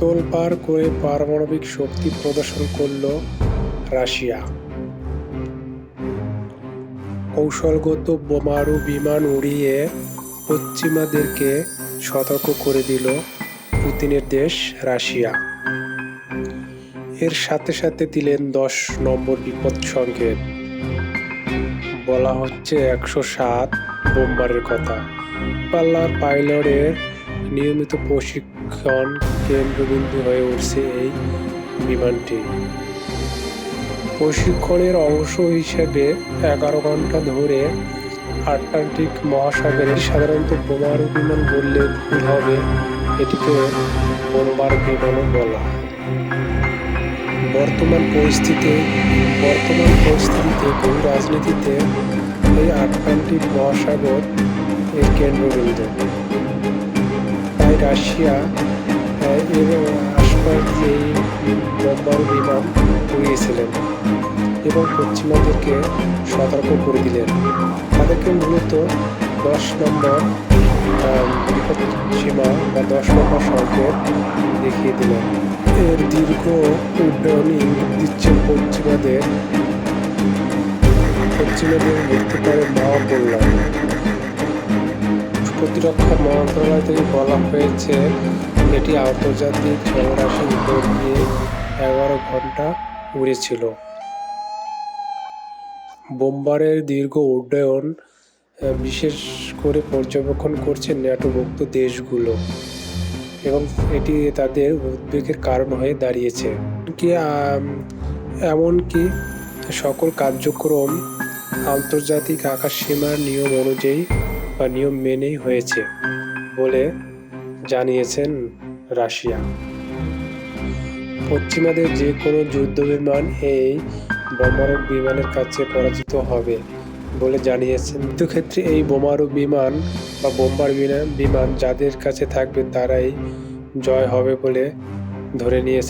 তোলপাড় করে পারমাণবিক শক্তি প্রদর্শন করল রাশিয়া। কৌশলগত বোমারু বিমান উড়িয়ে পশ্চিমাদেরকে সতর্ক করে দিল পুতিনের দেশ রাশিয়া। এর সাথে সাথে দিলেন দশ নম্বর বিপদ সংকেত। বলা হচ্ছে একশো সাত বোম্বারের কথা। পাল্লার পাইলটের নিয়মিত প্রশিক্ষণ কেন্দ্রবিন্দু হয়ে উঠছে এই বিমানটি। প্রশিক্ষণের অংশ হিসেবে এগারো ঘণ্টা ধরে আটলান্টিক মহাসাগরে সাধারণত বোমারু বিমান বললে ভুল হবে, এটিকে বোম্বার বিমানও বলা বর্তমান পরিস্থিতি, বর্তমান পরিস্থিতিতে ভূ রাজনীতিতে এই আটলান্টিক মহাসাগর এর কেন্দ্রবিন্দু। রাশিয়া এর আশপাশ এই বোম্বার বিমান উড়িয়েছিলেন এবং পশ্চিমাদেরকে সতর্ক করে দিলেন। তাদেরকে মূলত দশ নম্বর সীমা বা দশ নম্বর সংকেত দেখিয়ে দিলেন। এর দীর্ঘ উড্ডয়ন ইঙ্গিত দিচ্ছে পশ্চিমাদের পশ্চিমাদের মৃত্যু পারে বললাম প্রতিরক্ষা মন্ত্রণালয় থেকে বলা হয়েছে, এটি আন্তর্জাতিক জলরাশির উপর দিয়ে এগারো ঘণ্টা উড়েছিল বোম্বারের দীর্ঘ উড্ডয়ন বিশেষ করে পর্যবেক্ষণ করছে ন্যাটোভুক্ত দেশগুলো এবং এটি তাদের উদ্বেগের কারণ হয়ে দাঁড়িয়েছে। কি এমনকি সকল কার্যক্রম আন্তর্জাতিক আকাশ সীমার নিয়ম অনুযায়ী বা নিয়ম মেনেই হয়েছে বলে জানিয়েছেন রাশিয়া। পশ্চিমাদের যে কোনো যুদ্ধ বিমান এই বোমারু বিমানের কাছে পরাজিত হবে বলে জানিয়েছেন। যুদ্ধক্ষেত্রে এই বোমারু বিমান বা বোম্বার বিমান যাদের কাছে থাকবে তারাই জয় হবে বলে ধরে নিয়েছে